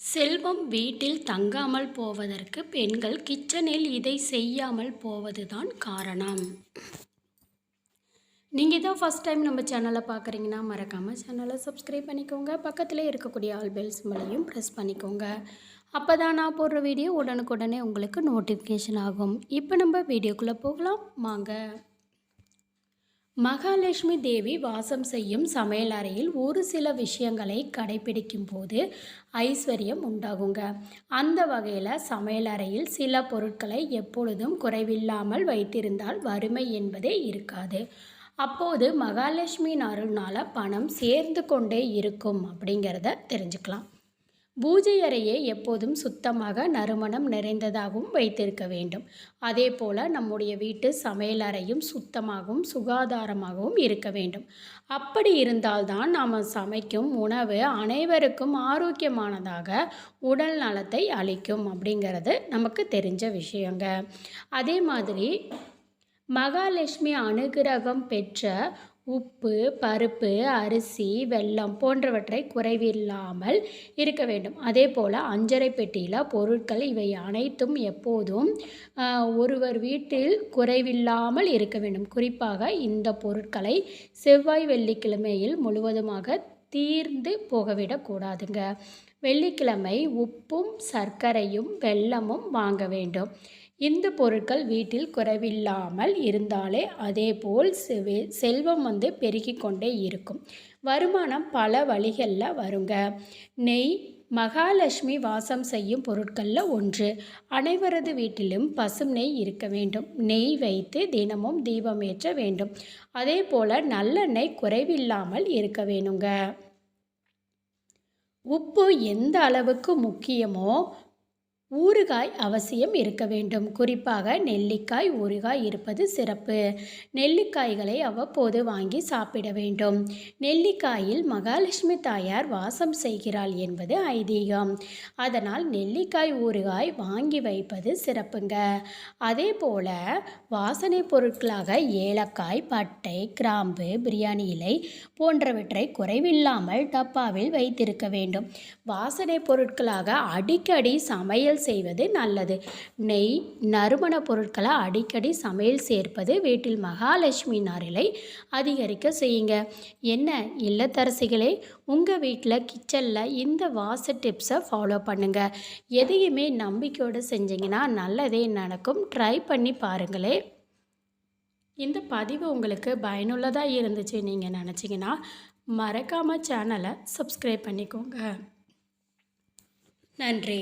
செல்வம் வீட்டில் தங்காமல் போவதற்கு பெண்கள் கிச்சனில் இதை செய்யாமல் போவதுதான் காரணம். நீங்கள் தான் ஃபஸ்ட் டைம் நம்ம சேனலை பார்க்குறீங்கன்னா மறக்காமல் சேனலை சப்ஸ்கிரைப் பண்ணிக்கோங்க. பக்கத்தில் இருக்கக்கூடிய ஆல் பெல் சிம்பளையும் ப்ரெஸ் பண்ணிக்கோங்க. அப்போ தான் நான் போடுற வீடியோ உடனுக்குடனே உங்களுக்கு நோட்டிஃபிகேஷன் ஆகும். இப்போ நம்ம வீடியோக்குள்ளே போகலாம். வாங்க. மகாலட்சுமி தேவி வாசம் செய்யும் சமையலறையில் ஒரு சில விஷயங்களை கடைபிடிக்கும் போது ஐஸ்வர்யம் உண்டாகுங்க. அந்த வகையில் சமையலறையில் சில பொருட்களை எப்பொழுதும் குறைவில்லாமல் வைத்திருந்தால் வறுமை என்பதே இருக்காது. அப்போது மகாலட்சுமியின் அருள்னால் பணம் சேர்ந்து கொண்டே இருக்கும் அப்படிங்கிறத தெரிஞ்சுக்கலாம். பூஜை அறையை எப்போதும் சுத்தமாக நறுமணம் நிறைந்ததாகவும் வைத்திருக்க வேண்டும். அதே போல் நம்முடைய வீட்டு சமையல் அறையும் சுத்தமாகவும் சுகாதாரமாகவும் இருக்க வேண்டும். அப்படி இருந்தால்தான் நாம் சமைக்கும் உணவு அனைவருக்கும் ஆரோக்கியமானதாக உடல் நலத்தை அளிக்கும் அப்படிங்கிறது நமக்கு தெரிஞ்ச விஷயங்க. அதே மாதிரி மகாலட்சுமி அனுகிரகம் பெற்ற உப்பு பருப்பு அரிசி வெல்லம் போன்றவற்றை குறைவில்லாமல் இருக்க வேண்டும். அதே போல் அஞ்சரை பெட்டியில் பொருட்கள் இவை அனைத்தும் எப்போதும் ஒருவர் வீட்டில் குறைவில்லாமல் இருக்க வேண்டும். குறிப்பாக இந்த பொருட்களை செவ்வாய் வெள்ளிக்கிழமையில் முழுவதுமாக தீர்ந்து போகவிடக்கூடாதுங்க வெள்ளிக்கிழமை உப்பும் சர்க்கரையும் வெல்லமும் வாங்க வேண்டும். இந்த பொருட்கள் வீட்டில் குறைவில்லாமல் இருந்தாலே அதேபோல் செல்வம் வந்து பெருகி கொண்டே இருக்கும். வருமானம் பல வழிகளில் வருங்க. நெய் மகாலட்சுமி வாசம் செய்யும் பொருட்களில் ஒன்று. அனைவரது வீட்டிலும் பசும் நெய் இருக்க வேண்டும். நெய் வைத்து தினமும் தீபம் ஏற்ற வேண்டும். அதே போல் நல்லெண்ணெய் குறைவில்லாமல் இருக்க வேணுங்க. உப்பு எந்த அளவுக்கு முக்கியமோ ஊறுகாய் அவசியம் இருக்க வேண்டும். குறிப்பாக நெல்லிக்காய் ஊறுகாய் இருப்பது சிறப்பு. நெல்லிக்காய்களை அவ்வப்போது வாங்கி சாப்பிட வேண்டும். நெல்லிக்காயில் மகாலட்சுமி தாயார் வாசம் செய்கிறாள் என்பது ஐதீகம். அதனால் நெல்லிக்காய் ஊறுகாய் வாங்கி வைப்பது சிறப்புங்க. அதே போல வாசனை பொருட்களாக ஏலக்காய் பட்டை கிராம்பு பிரியாணி இலை போன்றவற்றை குறைவில்லாமல் டப்பாவில் வைத்திருக்க வேண்டும். வாசனை பொருட்களாக அடிக்கடி சமையல் சமையல் செய்வது நல்லது. நெய் நறுமண பொருட்களை அடிக்கடி சமையல் சேர்ப்பது வீட்டில் மகாலட்சுமி நாரிலை அதிகரிக்க செய்யுங்க. என்ன இல்லத்தரசிகளே உங்கள் வீட்டில் கிச்சனில் இந்த வாச டிப்ஸை ஃபாலோ பண்ணுங்கள் எதையுமே நம்பிக்கையோடு செஞ்சிங்கன்னா நல்லதே நடக்கும். ட்ரை பண்ணி பாருங்களே. இந்த பதிவு உங்களுக்கு பயனுள்ளதாக இருந்துச்சு நீங்கள் நினச்சிங்கன்னா மறக்காமல் சேனலை சப்ஸ்கிரைப் பண்ணிக்கோங்க. நன்றி.